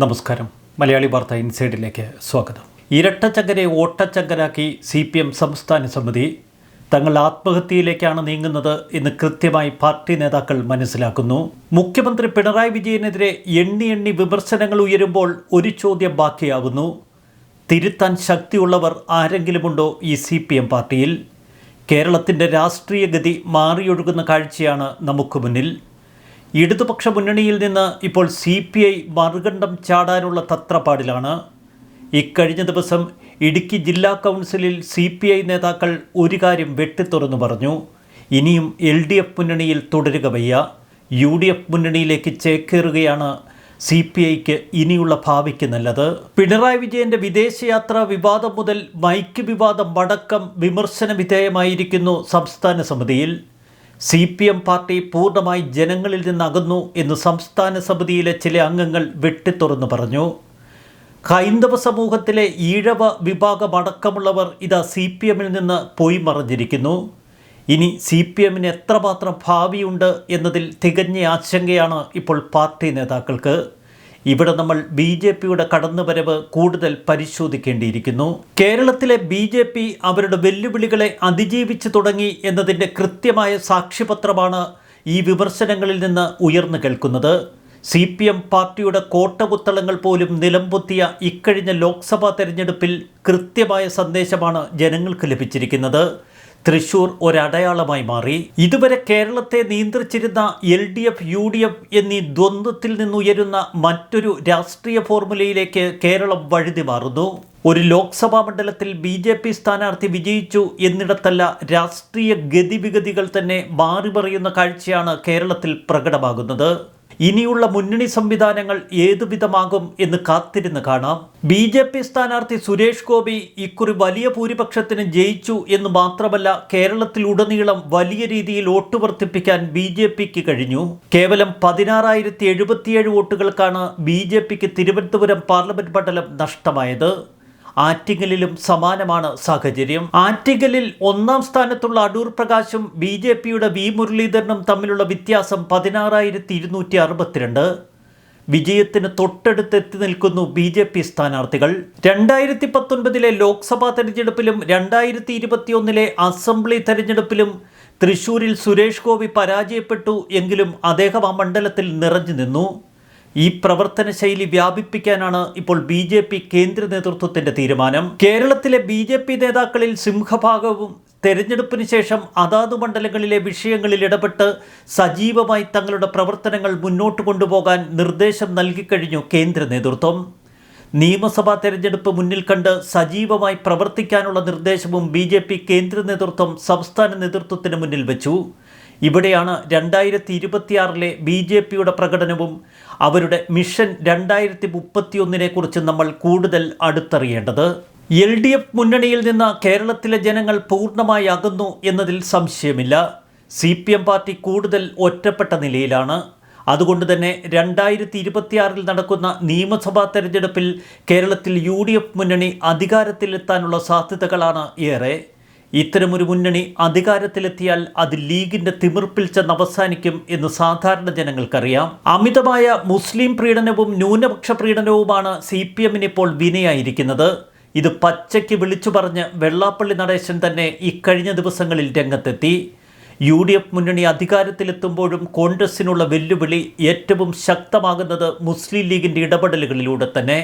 നമസ്കാരം. മലയാളി വാർത്ത ഇൻസൈഡിലേക്ക് സ്വാഗതം. ഇരട്ടച്ചങ്കരെ ഓട്ടച്ചങ്കരാക്കി സി പി എം സംസ്ഥാന സമിതി തങ്ങൾ ആത്മഹത്യയിലേക്കാണ് നീങ്ങുന്നത് എന്ന് കൃത്യമായി പാർട്ടി നേതാക്കൾ മനസ്സിലാക്കുന്നു. മുഖ്യമന്ത്രി പിണറായി വിജയനെതിരെ എണ്ണി എണ്ണി വിമർശനങ്ങൾ ഉയരുമ്പോൾ ഒരു ചോദ്യം ബാക്കിയാകുന്നു തിരുത്താൻ ശക്തിയുള്ളവർ ആരെങ്കിലുമുണ്ടോ ഈ സി പി എം പാർട്ടിയിൽ? കേരളത്തിന്റെ രാഷ്ട്രീയഗതി മാറിയൊഴുകുന്ന കാഴ്ചയാണ് നമുക്ക് മുന്നിൽ. ഇടതുപക്ഷ മുന്നണിയിൽ നിന്ന് ഇപ്പോൾ സി പി ഐ മറുകണ്ഠം ചാടാനുള്ള തത്രപ്പാടിലാണ്. ഇക്കഴിഞ്ഞ ദിവസം ഇടുക്കി ജില്ലാ കൗൺസിലിൽ സി പി ഐ നേതാക്കൾ ഒരു കാര്യം വെട്ടിത്തുറന്നു പറഞ്ഞു. ഇനിയും എൽ ഡി എഫ് മുന്നണിയിൽ തുടരുക വയ്യ. യു ഡി എഫ് മുന്നണിയിലേക്ക് ചേക്കേറുകയാണ് സി പി ഐക്ക് ഇനിയുള്ള ഭാവിക്ക് നല്ലത്. പിണറായി വിജയന്റെ വിദേശയാത്ര വിവാദം മുതൽ മൈക്ക് വിവാദം അടക്കം വിമർശന വിധേയമായിരിക്കുന്നു സംസ്ഥാന സമിതിയിൽ. സി പി എം പാർട്ടി പൂർണമായി ജനങ്ങളിൽ നിന്നകുന്നു എന്ന് സംസ്ഥാന സമിതിയിലെ ചില അംഗങ്ങൾ വെട്ടിത്തുറന്നു പറഞ്ഞു. ഹൈന്ദവ സമൂഹത്തിലെ ഈഴവ വിഭാഗമടക്കമുള്ളവർ ഇതാ സി പി എമ്മിൽ നിന്ന് പോയി മറഞ്ഞിരിക്കുന്നു. ഇനി സി പി എമ്മിന് എത്രമാത്രം ഭാവിയുണ്ട് എന്നതിൽ തികഞ്ഞ ആശങ്കയാണ് ഇപ്പോൾ പാർട്ടി നേതാക്കൾക്ക്. ഇവിടെ നമ്മൾ ബി ജെ പിയുടെ കടന്നുവരവ് കൂടുതൽ പരിശോധിക്കേണ്ടിയിരിക്കുന്നു. കേരളത്തിലെ ബി ജെ പി അവരുടെ വെല്ലുവിളികളെ അതിജീവിച്ചു തുടങ്ങി എന്നതിന്റെ കൃത്യമായ സാക്ഷ്യപത്രമാണ് ഈ വിമർശനങ്ങളിൽ നിന്ന് ഉയർന്നു കേൾക്കുന്നത്. സി പി എം പാർട്ടിയുടെ കോട്ടപുത്തളങ്ങൾ പോലും നിലംപൊത്തിയ ഇക്കഴിഞ്ഞ ലോക്സഭാ തെരഞ്ഞെടുപ്പിൽ കൃത്യമായ സന്ദേശമാണ് ജനങ്ങൾക്ക് ലഭിച്ചിരിക്കുന്നത്. തൃശൂർ ഒരടയാളമായി മാറി. ഇതുവരെ കേരളത്തെ നിയന്ത്രിച്ചിരുന്ന L D F U D F എന്നീ ദ്വന്ദ്വത്തിൽ നിന്നുയരുന്ന മറ്റൊരു രാഷ്ട്രീയ ഫോർമുലയിലേക്ക് കേരളം വഴുതി മാറുന്നു. ഒരു ലോക്സഭാ മണ്ഡലത്തിൽ ബി ജെ പി സ്ഥാനാർത്ഥി വിജയിച്ചു എന്നിടത്തല്ല രാഷ്ട്രീയ ഗതിവിഗതികൾ തന്നെ മാറിമറിയുന്ന കാഴ്ചയാണ് കേരളത്തിൽ പ്രകടമാകുന്നത്. ഇനിയുള്ള മുന്നണി സംവിധാനങ്ങൾ ഏതുവിധമാകും എന്ന് കാത്തിരുന്ന് കാണാം. ബി ജെ പി സ്ഥാനാർത്ഥി സുരേഷ് ഗോപി ഇക്കുറി വലിയ ഭൂരിപക്ഷത്തിന് ജയിച്ചു എന്ന് മാത്രമല്ല കേരളത്തിലുടനീളം വലിയ രീതിയിൽ വോട്ട് വർദ്ധിപ്പിക്കാൻ ബി ജെ പിക്ക് കഴിഞ്ഞു. കേവലം പതിനാറായിരത്തി എഴുപത്തിയേഴ് വോട്ടുകൾക്കാണ് ബി ജെ പിക്ക് തിരുവനന്തപുരം പാർലമെന്റ് മണ്ഡലം നഷ്ടമായത്. ആറ്റിങ്ങലിലും സമാനമാണ് സാഹചര്യം. ആറ്റിങ്ങലിൽ ഒന്നാം സ്ഥാനത്തുള്ള അടൂർ പ്രകാശും ബി ജെ പിയുടെ വി മുരളീധരനും തമ്മിലുള്ള വ്യത്യാസം പതിനാറായിരത്തി ഇരുന്നൂറ്റി അറുപത്തിരണ്ട് വിജയത്തിന് തൊട്ടടുത്തെത്തി നിൽക്കുന്നു ബി ജെ പി സ്ഥാനാർത്ഥികൾ. രണ്ടായിരത്തി പത്തൊൻപതിലെ ലോക്സഭാ തെരഞ്ഞെടുപ്പിലും രണ്ടായിരത്തി ഇരുപത്തിയൊന്നിലെ അസംബ്ലി തെരഞ്ഞെടുപ്പിലും തൃശൂരിൽ സുരേഷ് ഗോപി പരാജയപ്പെട്ടു എങ്കിലും അദ്ദേഹം ആ മണ്ഡലത്തിൽ നിറഞ്ഞു നിന്നു. ഈ പ്രവർത്തന ശൈലി വ്യാപിപ്പിക്കാനാണ് ഇപ്പോൾ ബി ജെ പി കേന്ദ്ര നേതൃത്വത്തിന്റെ തീരുമാനം. കേരളത്തിലെ ബി ജെ പി നേതാക്കളിൽ സിംഹഭാഗവും തെരഞ്ഞെടുപ്പിന് ശേഷം അതാതു മണ്ഡലങ്ങളിലെ വിഷയങ്ങളിൽ ഇടപെട്ട് സജീവമായി തങ്ങളുടെ പ്രവർത്തനങ്ങൾ മുന്നോട്ട് കൊണ്ടുപോകാൻ നിർദ്ദേശം നൽകിക്കഴിഞ്ഞു കേന്ദ്ര നേതൃത്വം. നിയമസഭാ തെരഞ്ഞെടുപ്പ് മുന്നിൽ കണ്ട് സജീവമായി പ്രവർത്തിക്കാനുള്ള നിർദ്ദേശവും ബി ജെ പി കേന്ദ്ര നേതൃത്വം സംസ്ഥാന നേതൃത്വത്തിന് മുന്നിൽ വെച്ചു. ഇവിടെയാണ് രണ്ടായിരത്തി ഇരുപത്തിയാറിലെ ബി ജെ പിയുടെ പ്രകടനവും അവരുടെ മിഷൻ രണ്ടായിരത്തി മുപ്പത്തിയൊന്നിനെ കുറിച്ച് നമ്മൾ കൂടുതൽ അടുത്തറിയേണ്ടത്. എൽ ഡി എഫ് മുന്നണിയിൽ നിന്ന് കേരളത്തിലെ ജനങ്ങൾ പൂർണമായി അകന്നു എന്നതിൽ സംശയമില്ല. സി പി എം പാർട്ടി കൂടുതൽ ഒറ്റപ്പെട്ട നിലയിലാണ്. അതുകൊണ്ട് തന്നെ രണ്ടായിരത്തി ഇരുപത്തിയാറിൽ നടക്കുന്ന നിയമസഭാ തെരഞ്ഞെടുപ്പിൽ കേരളത്തിൽ യു ഡി എഫ് മുന്നണി അധികാരത്തിലെത്താനുള്ള സാധ്യതകളാണ് ഏറെ. ഇത്തരമൊരു മുന്നണി അധികാരത്തിലെത്തിയാൽ അത് ലീഗിന്റെ തിമിർപ്പിൽ ചെന്ന് അവസാനിക്കും എന്ന് സാധാരണ ജനങ്ങൾക്കറിയാം. അമിതമായ മുസ്ലിം പ്രീഡനവും ന്യൂനപക്ഷ പ്രീഡനവുമാണ് സി പി എമ്മിന് ഇപ്പോൾ വിനയായിരിക്കുന്നത്. ഇത് പച്ചയ്ക്ക് വിളിച്ചു പറഞ്ഞ് വെള്ളാപ്പള്ളി നടേശൻ തന്നെ ഇക്കഴിഞ്ഞ ദിവസങ്ങളിൽ രംഗത്തെത്തി. യു ഡി എഫ് മുന്നണി അധികാരത്തിലെത്തുമ്പോഴും കോൺഗ്രസിനുള്ള വെല്ലുവിളി ഏറ്റവും ശക്തമാകുന്നത് മുസ്ലിം ലീഗിന്റെ ഇടപെടലുകളിലൂടെ തന്നെ.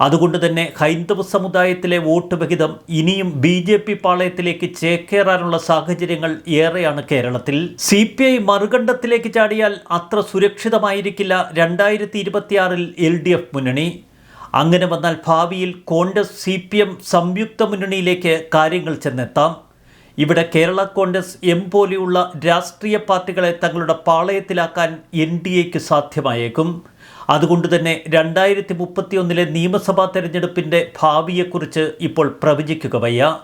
അതുകൊണ്ട് തന്നെ ഹൈന്ദവ സമുദായത്തിലെ വോട്ട് വിഹിതം ഇനിയും ബി ജെ പി പാളയത്തിലേക്ക് ചേക്കേറാനുള്ള സാഹചര്യങ്ങൾ ഏറെയാണ് കേരളത്തിൽ. സി പി ഐ മറുകണ്ഠത്തിലേക്ക് ചാടിയാൽ അത്ര സുരക്ഷിതമായിരിക്കില്ല രണ്ടായിരത്തി ഇരുപത്തിയാറിൽ എൽ ഡി എഫ് മുന്നണി. അങ്ങനെ വന്നാൽ ഭാവിയിൽ കോൺഗ്രസ് സി പി എം സംയുക്ത മുന്നണിയിലേക്ക് കാര്യങ്ങൾ ചെന്നെത്താം. ഇവിടെ കേരള കോൺഗ്രസ് എം പോലെയുള്ള രാഷ്ട്രീയ പാർട്ടികളെ തങ്ങളുടെ പാളയത്തിലാക്കാൻ എൻ ഡി എക്ക് സാധ്യമായേക്കും. അതുകൊണ്ട് തന്നെ രണ്ടായിരത്തി മുപ്പത്തിയൊന്നിലെ നിയമസഭാ തെരഞ്ഞെടുപ്പിന്റെ ഭാവിയെക്കുറിച്ച് ഇപ്പോൾ പ്രവചിക്കുക വയ്യ.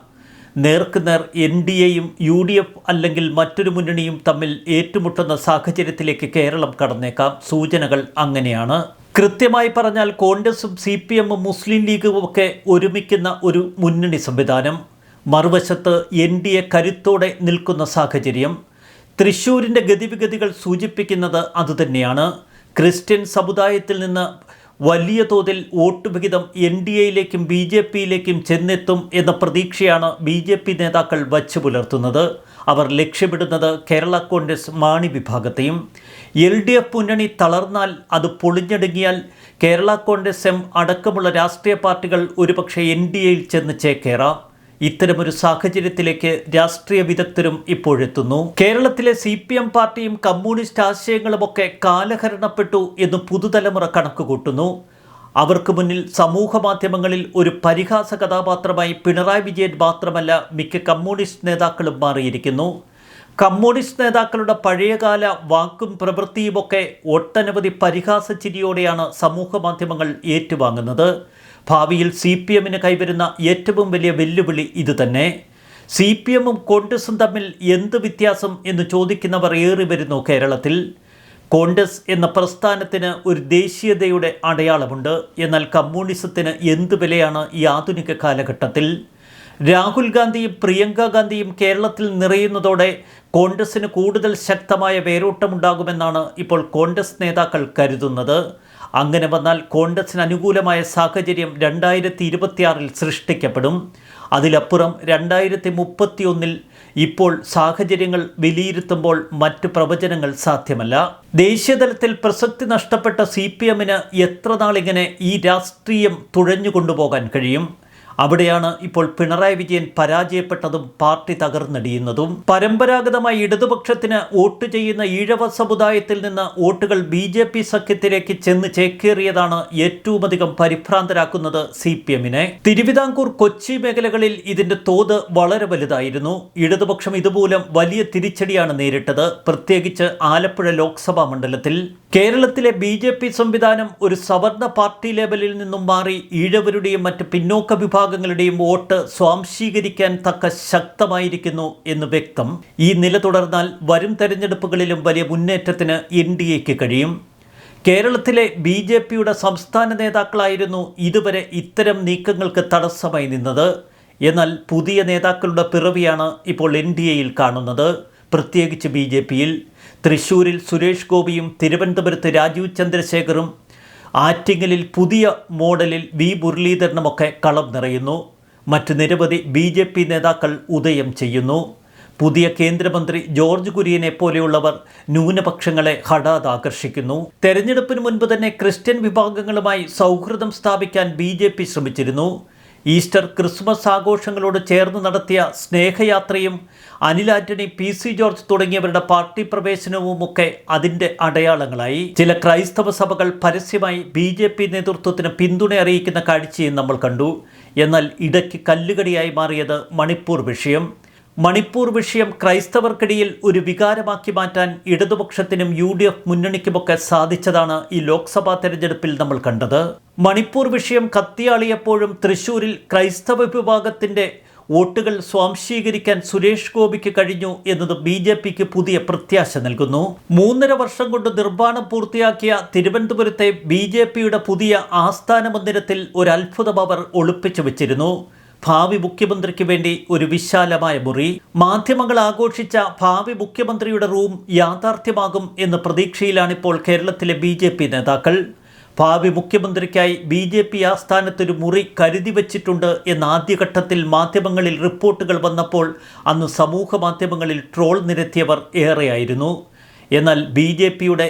നേർക്കുനേർ എൻ ഡി എയും യു ഡി എഫ് അല്ലെങ്കിൽ മറ്റൊരു മുന്നണിയും തമ്മിൽ ഏറ്റുമുട്ടുന്ന സാഹചര്യത്തിലേക്ക് കേരളം കടന്നേക്കാം. സൂചനകൾ അങ്ങനെയാണ്. കൃത്യമായി പറഞ്ഞാൽ കോൺഗ്രസും സി പി എമ്മും മുസ്ലിം ലീഗും ഒക്കെ ഒരുമിക്കുന്ന ഒരു മുന്നണി സംവിധാനം. മറുവശത്ത് എൻ ഡി എ കരുത്തോടെ നിൽക്കുന്ന സാഹചര്യം. തൃശ്ശൂരിന്റെ ഗതിവിഗതികൾ സൂചിപ്പിക്കുന്നത് അതുതന്നെയാണ്. ക്രിസ്ത്യൻ സമുദായത്തിൽ നിന്ന് വലിയ തോതിൽ വോട്ട് വിഹിതം എൻ ഡി എയിലേക്കും ബി ജെ പിയിലേക്കും ചെന്നെത്തും എന്ന പ്രതീക്ഷയാണ് ബി ജെ പി നേതാക്കൾ വച്ചു പുലർത്തുന്നത്. അവർ ലക്ഷ്യമിടുന്നത് കേരള കോൺഗ്രസ് മാണി വിഭാഗത്തെയും എൽ ഡി എഫ് മുന്നണി തളർന്നാൽ അത് പൊളിഞ്ഞടുങ്ങിയാൽ കേരള കോൺഗ്രസ് എം അടക്കമുള്ള രാഷ്ട്രീയ പാർട്ടികൾ ഒരുപക്ഷെ എൻ ഡി എയിൽ ചെന്ന് ചേക്കേറാം. ഇത്തരമൊരു സാഹചര്യത്തിലേക്ക് രാഷ്ട്രീയ വിദഗ്ധരും ഇപ്പോഴെത്തുന്നു. കേരളത്തിലെ സി പി എം പാർട്ടിയും കമ്മ്യൂണിസ്റ്റ് ആശയങ്ങളുമൊക്കെ കാലഹരണപ്പെട്ടു എന്ന് പുതുതലമുറ കണക്കുകൂട്ടുന്നു. അവർക്ക് മുന്നിൽ സമൂഹ മാധ്യമങ്ങളിൽ ഒരു പരിഹാസ കഥാപാത്രമായി പിണറായി വിജയൻ മാത്രമല്ല മിക്ക കമ്മ്യൂണിസ്റ്റ് നേതാക്കളും മാറിയിരിക്കുന്നു. കമ്മ്യൂണിസ്റ്റ് നേതാക്കളുടെ പഴയകാല വാക്കും പ്രവൃത്തിയുമൊക്കെ ഒട്ടനവധി പരിഹാസ ചിരിയോടെയാണ് സമൂഹ മാധ്യമങ്ങൾ ഏറ്റുവാങ്ങുന്നത്. ഭാവിയിൽ സി പി എമ്മിന് കൈവരുന്ന ഏറ്റവും വലിയ വെല്ലുവിളി ഇതുതന്നെ. സി പി എമ്മും കോൺഗ്രസും തമ്മിൽ എന്ത് വ്യത്യാസം എന്ന് ചോദിക്കുന്നവർ ഏറി വരുന്നു കേരളത്തിൽ. കോൺഗ്രസ് എന്ന പ്രസ്ഥാനത്തിന് ഒരു ദേശീയതയുടെ അടയാളമുണ്ട്. എന്നാൽ കമ്മ്യൂണിസത്തിന് എന്ത് വിലയാണ് ഈ ആധുനിക കാലഘട്ടത്തിൽ? രാഹുൽ ഗാന്ധിയും പ്രിയങ്ക ഗാന്ധിയും കേരളത്തിൽ നിറയുന്നതോടെ കോൺഗ്രസിന് കൂടുതൽ ശക്തമായ വേരോട്ടമുണ്ടാകുമെന്നാണ് ഇപ്പോൾ കോൺഗ്രസ് നേതാക്കൾ കരുതുന്നത്. അങ്ങനെ വന്നാൽ കോൺഗ്രസിന് അനുകൂലമായ സാഹചര്യം രണ്ടായിരത്തി ഇരുപത്തിയാറിൽ സൃഷ്ടിക്കപ്പെടും. അതിലപ്പുറം രണ്ടായിരത്തി മുപ്പത്തിയൊന്നിൽ ഇപ്പോൾ സാഹചര്യങ്ങൾ വിലയിരുത്തുമ്പോൾ മറ്റു പ്രവചനങ്ങൾ സാധ്യമല്ല. ദേശീയതലത്തിൽ പ്രസക്തി നഷ്ടപ്പെട്ട സി പി എമ്മിന് എത്ര നാളിങ്ങനെ ഈ രാഷ്ട്രീയം തുഴഞ്ഞുകൊണ്ടുപോകാൻ കഴിയും? അവിടെയാണ് ഇപ്പോൾ പിണറായി വിജയൻ പരാജയപ്പെട്ടതും പാർട്ടി തകർന്നടിയുന്നതും. പരമ്പരാഗതമായി ഇടതുപക്ഷത്തിന് വോട്ട് ചെയ്യുന്ന ഈഴവ സമുദായത്തിൽ നിന്ന് വോട്ടുകൾ ബി ജെ പി സഖ്യത്തിലേക്ക് ചെന്ന് ചേക്കേറിയതാണ് ഏറ്റവുമധികം പരിഭ്രാന്തരാക്കുന്നത് സി പി എമ്മിനെ. തിരുവിതാംകൂർ കൊച്ചി മേഖലകളിൽ ഇതിന്റെ തോത് വളരെ വലുതായിരുന്നു. ഇടതുപക്ഷം ഇതുമൂലം വലിയ തിരിച്ചടിയാണ് നേരിട്ടത്. പ്രത്യേകിച്ച് ആലപ്പുഴ ലോക്സഭാ മണ്ഡലത്തിൽ കേരളത്തിലെ ബി ജെ പി സംവിധാനം ഒരു സവർണ പാർട്ടി ലെവലിൽ നിന്നും മാറി ഈഴവരുടെയും മറ്റ് പിന്നോക്ക വിഭാഗങ്ങളുടെയും വോട്ട് സ്വാംശീകരിക്കാൻ തക്ക ശക്തമായിരിക്കുന്നു എന്ന് വ്യക്തം. ഈ നില തുടർന്നാൽ വരും തെരഞ്ഞെടുപ്പുകളിലും വലിയ മുന്നേറ്റത്തിന് എൻ ഡി എക്ക് കഴിയും. കേരളത്തിലെ ബി ജെ പിയുടെ സംസ്ഥാന നേതാക്കളായിരുന്നു ഇതുവരെ ഇത്തരം നീക്കങ്ങൾക്ക് തടസ്സമായി നിന്നത്. എന്നാൽ പുതിയ നേതാക്കളുടെ പിറവിയാണ് ഇപ്പോൾ എൻ ഡി എയിൽ കാണുന്നത്. പ്രത്യേകിച്ച് ബി ജെ പിയിൽ തൃശൂരിൽ സുരേഷ് ഗോപിയും തിരുവനന്തപുരത്ത് രാജീവ് ചന്ദ്രശേഖറും ആറ്റിങ്ങലിൽ പുതിയ മോഡലിൽ വി മുരളീധരനുമൊക്കെ കളം നിറയുന്നു. മറ്റ് നിരവധി ബി ജെ പി നേതാക്കൾ ഉദയം ചെയ്യുന്നു. പുതിയ കേന്ദ്രമന്ത്രി ജോർജ് കുര്യനെ പോലെയുള്ളവർ ന്യൂനപക്ഷങ്ങളെ ഹഠാത് ആകർഷിക്കുന്നു തെരഞ്ഞെടുപ്പിന് മുൻപ് തന്നെ ക്രിസ്ത്യൻ വിഭാഗങ്ങളുമായി സൗഹൃദം സ്ഥാപിക്കാൻ ബി ശ്രമിച്ചിരുന്നു. ഈസ്റ്റർ ക്രിസ്മസ് ആഘോഷങ്ങളോട് ചേർന്ന് നടത്തിയ സ്നേഹയാത്രയും Anil Antony P C George തുടങ്ങിയവരുടെ പാർട്ടി പ്രവേശനവും ഒക്കെ അതിന്റെ അടയാളങ്ങളായി. ചില ക്രൈസ്തവ സഭകൾ പരസ്യമായി ബി ജെ പി നേതൃത്വത്തിന് പിന്തുണ അറിയിക്കുന്ന കാഴ്ചയും നമ്മൾ കണ്ടു. എന്നാൽ ഇടയ്ക്ക് കല്ലുകടിയായി മാറിയത് മണിപ്പൂർ വിഷയം. മണിപ്പൂർ വിഷയം ക്രൈസ്തവർക്കിടയിൽ ഒരു വികാരമാക്കി മാറ്റാൻ ഇടതുപക്ഷത്തിനും യു ഡി എഫ് മുന്നണിക്കുമൊക്കെ സാധിച്ചതാണ് ഈ ലോക്സഭാ തെരഞ്ഞെടുപ്പിൽ നമ്മൾ കണ്ടത്. മണിപ്പൂർ വിഷയം കത്തിയാളിയപ്പോഴും തൃശൂരിൽ ക്രൈസ്തവ വിഭാഗത്തിന്റെ വോട്ടുകൾ സ്വാംശീകരിക്കാൻ സുരേഷ് ഗോപിക്ക് കഴിഞ്ഞു എന്നത് ബി ജെ പിക്ക് പുതിയ പ്രത്യാശ നൽകുന്നു. മൂന്നര വർഷം കൊണ്ട് നിർമ്മാണം പൂർത്തിയാക്കിയ തിരുവനന്തപുരത്തെ ബി ജെ പിയുടെ പുതിയ ആസ്ഥാന മന്ദിരത്തിൽ ഒരു അവർ ഒളിപ്പിച്ചു വെച്ചിരുന്നു. ഭാവി മുഖ്യമന്ത്രിക്ക് വേണ്ടി ഒരു വിശാലമായ മുറി. മാധ്യമങ്ങൾ ആഘോഷിച്ച ഭാവി മുഖ്യമന്ത്രിയുടെ റൂം യാഥാർത്ഥ്യമാകും എന്ന പ്രതീക്ഷയിലാണിപ്പോൾ കേരളത്തിലെ ബി ജെ പി നേതാക്കൾ. ഭാവി മുഖ്യമന്ത്രിക്കായി ബി ജെ പി ആസ്ഥാനത്തൊരു മുറി കരുതി വച്ചിട്ടുണ്ട് എന്ന ആദ്യഘട്ടത്തിൽ മാധ്യമങ്ങളിൽ റിപ്പോർട്ടുകൾ വന്നപ്പോൾ അന്ന് സമൂഹ മാധ്യമങ്ങളിൽ ട്രോൾ നിരത്തിയവർ ഏറെയായിരുന്നു. എന്നാൽ ബി ജെ പിയുടെ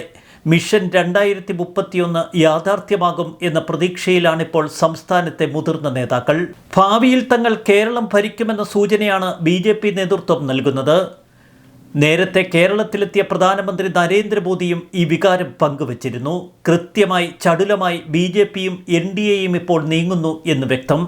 മിഷൻ രണ്ടായിരത്തി മുപ്പത്തിയൊന്ന് യാഥാർത്ഥ്യമാകും എന്ന പ്രതീക്ഷയിലാണിപ്പോൾ സംസ്ഥാനത്തെ മുതിർന്ന നേതാക്കൾ. ഭാവിയിൽ തങ്ങൾ കേരളം ഭരിക്കുമെന്ന സൂചനയാണ് ബി നേതൃത്വം നൽകുന്നത്. നേരത്തെ കേരളത്തിലെത്തിയ പ്രധാനമന്ത്രി നരേന്ദ്രമോദിയും ഈ വികാരം പങ്കുവച്ചിരുന്നു. കൃത്യമായി ചടുലമായി ബി ജെ പിയും എൻ ഡി എയും ഇപ്പോൾ നീങ്ങുന്നു എന്ന് വ്യക്തം.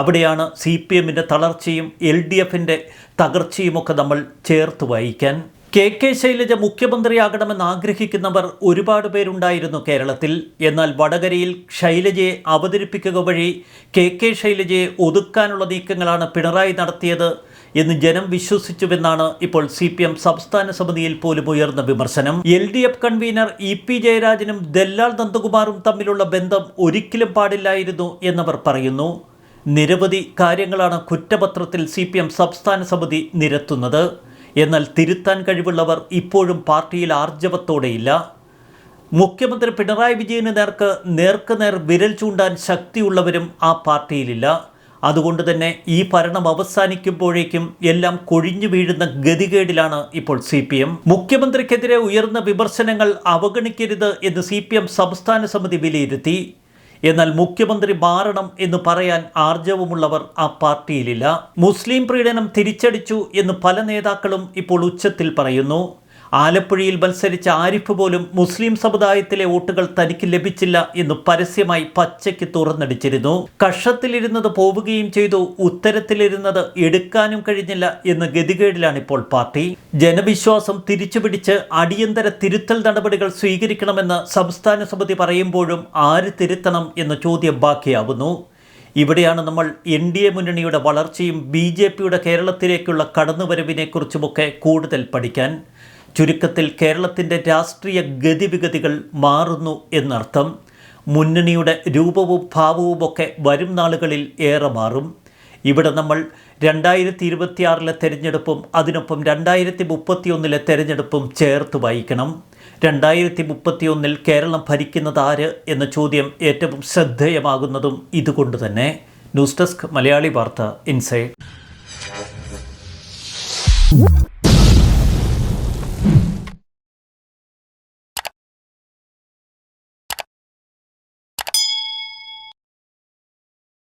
അവിടെയാണ് സി പി എമ്മിന്റെ തളർച്ചയും എൽ ഡി എഫിന്റെ തകർച്ചയുമൊക്കെ നമ്മൾ ചേർത്ത് വായിക്കാൻ കെ കെ ശൈലജ മുഖ്യമന്ത്രിയാകണമെന്ന് ആഗ്രഹിക്കുന്നവർ ഒരുപാട് പേരുണ്ടായിരുന്നു കേരളത്തിൽ. എന്നാൽ വടകരയിൽ ശൈലജയെ അവതരിപ്പിക്കുക വഴി കെ കെ ശൈലജയെ ഒതുക്കാനുള്ള നീക്കങ്ങളാണ് പിണറായി നടത്തിയത് എന്ന് ജനം വിശ്വസിച്ചുവെന്നാണ് ഇപ്പോൾ സി പി എം സംസ്ഥാന സമിതിയിൽ പോലും ഉയർന്ന വിമർശനം. L D F convener E P ജയരാജനും ദല്ലാൽ നന്ദകുമാറും തമ്മിലുള്ള ബന്ധം ഒരിക്കലും പാടില്ലായിരുന്നു എന്നവർ പറയുന്നു. നിരവധി കാര്യങ്ങളാണ് കുറ്റപത്രത്തിൽ സി സംസ്ഥാന സമിതി നിരത്തുന്നത്. എന്നാൽ തിരുത്താൻ കഴിവുള്ളവർ ഇപ്പോഴും പാർട്ടിയിൽ ആർജവത്തോടെയില്ല. മുഖ്യമന്ത്രി പിണറായി വിജയന് നേർക്ക് നേർക്ക് നേർ വിരൽ ചൂണ്ടാൻ ശക്തിയുള്ളവരും ആ പാർട്ടിയിലില്ല. അതുകൊണ്ട് തന്നെ ഈ ഭരണം അവസാനിക്കുമ്പോഴേക്കും എല്ലാം കൊഴിഞ്ഞു വീഴുന്ന ഗതികേടിലാണ് ഇപ്പോൾ സി പി എം. മുഖ്യമന്ത്രിക്കെതിരെ ഉയർന്ന വിമർശനങ്ങൾ അവഗണിക്കരുത് എന്ന് സി പി എം സംസ്ഥാന സമിതി വിലയിരുത്തി. എന്നാൽ മുഖ്യമന്ത്രി മാറണം എന്ന് പറയാൻ ആർജവമുള്ളവർ ആ പാർട്ടിയിലില്ല. മുസ്ലിം പ്രീണനം തിരിച്ചടിച്ചു എന്ന് പല നേതാക്കളും ഇപ്പോൾ ഉച്ചത്തിൽ പറയുന്നു. ആലപ്പുഴയിൽ മത്സരിച്ച ആരിഫ് പോലും മുസ്ലിം സമുദായത്തിലെ വോട്ടുകൾ തനിക്ക് ലഭിച്ചില്ല എന്ന് പരസ്യമായി പച്ചയ്ക്ക് തുറന്നടിച്ചിരുന്നു. കഷത്തിലിരുന്നത് പോവുകയും ചെയ്തു. ഉത്തരത്തിലിരുന്നത് എടുക്കാനും കഴിഞ്ഞില്ല എന്ന് ഗതികേടിലാണ് ഇപ്പോൾ പാർട്ടി. ജനവിശ്വാസം തിരിച്ചുപിടിച്ച് അടിയന്തര തിരുത്തൽ നടപടികൾ സ്വീകരിക്കണമെന്ന് സംസ്ഥാന സമിതി പറയുമ്പോഴും ആര് തിരുത്തണം എന്ന ചോദ്യം ബാക്കിയാവുന്നു. ഇവിടെയാണ് നമ്മൾ എൻ ഡി എ മുന്നണിയുടെ വളർച്ചയും ബി ജെ പിയുടെ കേരളത്തിലേക്കുള്ള കടന്നുവരവിനെക്കുറിച്ചുമൊക്കെ കൂടുതൽ പഠിക്കാൻ. ചുരുക്കത്തിൽ കേരളത്തിന്റെ രാഷ്ട്രീയ ഗതിവിഗതികൾ മാറുന്നു എന്നർത്ഥം. മുന്നണിയുടെ രൂപവും ഭാവവുമൊക്കെ വരും നാളുകളിൽ ഏറെ മാറും. ഇവിടെ നമ്മൾ രണ്ടായിരത്തി ഇരുപത്തിയാറിലെ തെരഞ്ഞെടുപ്പും അതിനൊപ്പം രണ്ടായിരത്തി മുപ്പത്തിയൊന്നിലെ തെരഞ്ഞെടുപ്പും ചേർത്ത് വായിക്കണം രണ്ടായിരത്തി മുപ്പത്തിയൊന്നിൽ കേരളം ഭരിക്കുന്നത് ആര് എന്ന ചോദ്യം ഏറ്റവും ശ്രദ്ധേയമാകുന്നതും ഇതുകൊണ്ട് തന്നെ. ന്യൂസ് ഡെസ്ക് മലയാളി വാർത്ത ഇൻസൈഡ്